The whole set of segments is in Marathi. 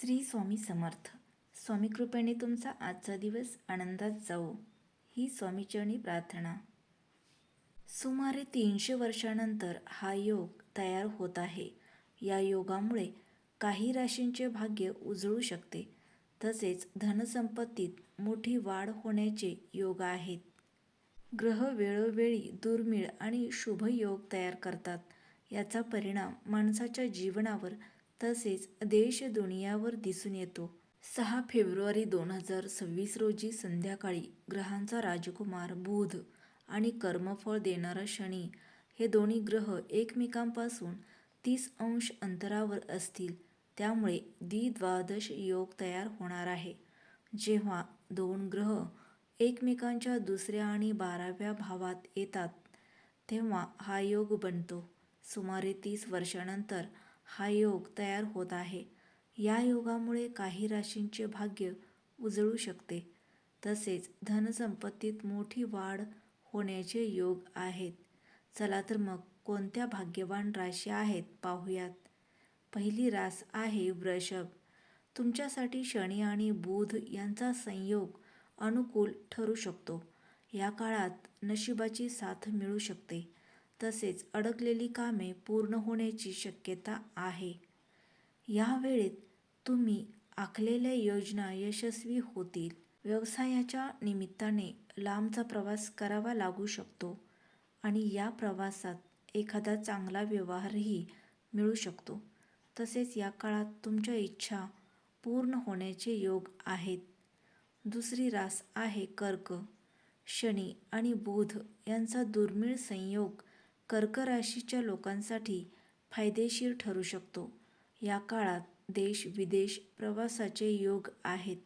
श्री स्वामी समर्थ. स्वामी कृपेने तुमचा आजचा दिवस आनंदात जाऊ ही स्वामीचरणी प्रार्थना. सुमारे तीनशे वर्षानंतर हा योग तयार होत आहे. या योगामुळे काही राशींचे भाग्य उजळू शकते. तसेच धनसंपत्तीत मोठी वाढ होण्याचे योग आहेत. ग्रह वेळोवेळी दुर्मिळ आणि शुभ योग तयार करतात. याचा परिणाम माणसाच्या जीवनावर तसेच देश दुनियावर दिसून येतो. सहा फेब्रुवारी दोन हजार सव्वीस रोजी संध्याकाळी ग्रहांचा राजकुमार बुध आणि कर्मफळ देणारा शनी हे दोन्ही ग्रह एकमेकांपासून तीस अंश अंतरावर असतील. त्यामुळे द्विद्वादश योग तयार होणार आहे. जेव्हा दोन ग्रह एकमेकांच्या दुसऱ्या आणि बाराव्या भावात येतात तेव्हा हा योग बनतो. सुमारे तीस वर्षानंतर हा योग तयार होत आहे. या योगामुळे काही राशींचे भाग्य उजळू शकते. तसेच धनसंपत्तीत मोठी वाढ होण्याचे योग आहेत. चला तर मग कोणत्या भाग्यवान राशी आहेत पाहूयात. पहिली रास आहे वृषभ. तुमच्यासाठी शनी आणि बुध यांचा संयोग अनुकूल ठरू शकतो. या काळात नशिबाची साथ मिळू शकते. तसेच अडकलेली कामे पूर्ण होण्याची शक्यता आहे. या वेळेत तुम्ही आखलेल्या योजना यशस्वी होतील. व्यवसायाच्या निमित्ताने लांबचा प्रवास करावा लागू शकतो आणि या प्रवासात एखादा चांगला व्यवहारही मिळू शकतो. तसेच या काळात तुमच्या इच्छा पूर्ण होण्याचे योग आहेत. दुसरी रास आहे कर्क. शनी आणि बुध यांचा दुर्मिळ संयोग कर्क राशीच्या लोकांसाठी फायदेशीर ठरू शकतो. या काळात देश विदेश प्रवासाचे योग आहेत.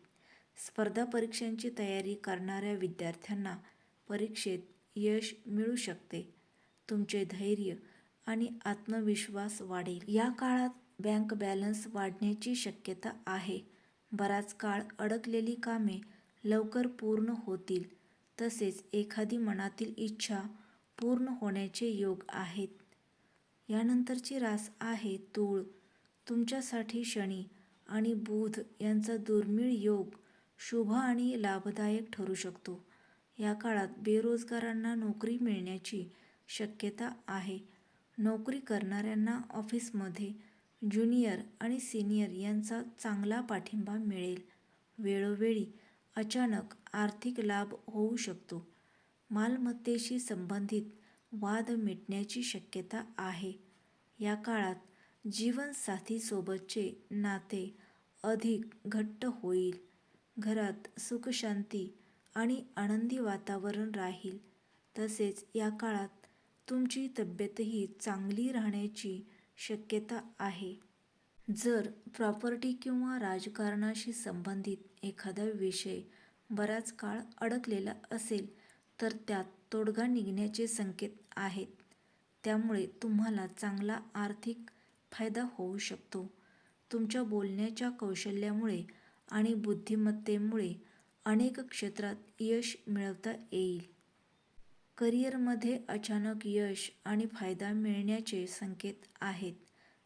स्पर्धा परीक्षांची तयारी करणाऱ्या विद्यार्थ्यांना परीक्षेत यश मिळू शकते. तुमचे धैर्य आणि आत्मविश्वास वाढेल. या काळात बँक बॅलन्स वाढण्याची शक्यता आहे. बराच काळ अडकलेली कामे लवकर पूर्ण होतील. तसेच एखादी मनातील इच्छा पूर्ण होण्याचे योग आहेत. यानंतरची रास आहे तूळ तुमच्यासाठी शनी आणि बुध यांचा दुर्मिळ योग शुभ आणि लाभदायक ठरू शकतो. या काळात बेरोजगारांना नोकरी मिळण्याची शक्यता आहे. नोकरी करणाऱ्यांना ऑफिसमध्ये ज्युनियर आणि सिनियर यांचा चांगला पाठिंबा मिळेल. वेळोवेळी अचानक आर्थिक लाभ होऊ शकतो. मालमत्तेशी संबंधित वाद मिटण्याची शक्यता आहे. या काळात जीवनसाथीसोबतचे नाते अधिक घट्ट होईल. घरात सुखशांती आणि आनंदी वातावरण राहील. तसेच या काळात तुमची तब्येतही चांगली राहण्याची शक्यता आहे. जर प्रॉपर्टी किंवा राजकारणाशी संबंधित एखादा विषय बराच काळ अडकलेला असेल तर त्यात तोडगा निघण्याचे संकेत आहेत. त्यामुळे तुम्हाला चांगला आर्थिक फायदा होऊ शकतो. तुमच्या बोलण्याच्या कौशल्यामुळे आणि बुद्धिमत्तेमुळे अनेक क्षेत्रात यश मिळवता येईल. करिअरमध्ये अचानक यश आणि फायदा मिळण्याचे संकेत आहेत.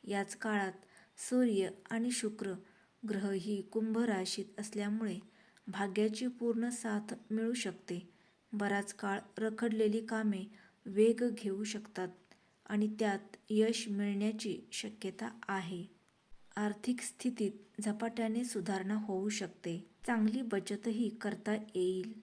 याच काळात सूर्य आणि शुक्र ग्रहही कुंभ राशीत असल्यामुळे भाग्याची पूर्ण साथ मिळू शकते. बराच काळ रखडलेली कामे वेग घेऊ शकतात आणि त्यात यश मिळण्याची शक्यता आहे. आर्थिक स्थितीत झपाट्याने सुधारणा होऊ शकते. चांगली बचतही करता येईल.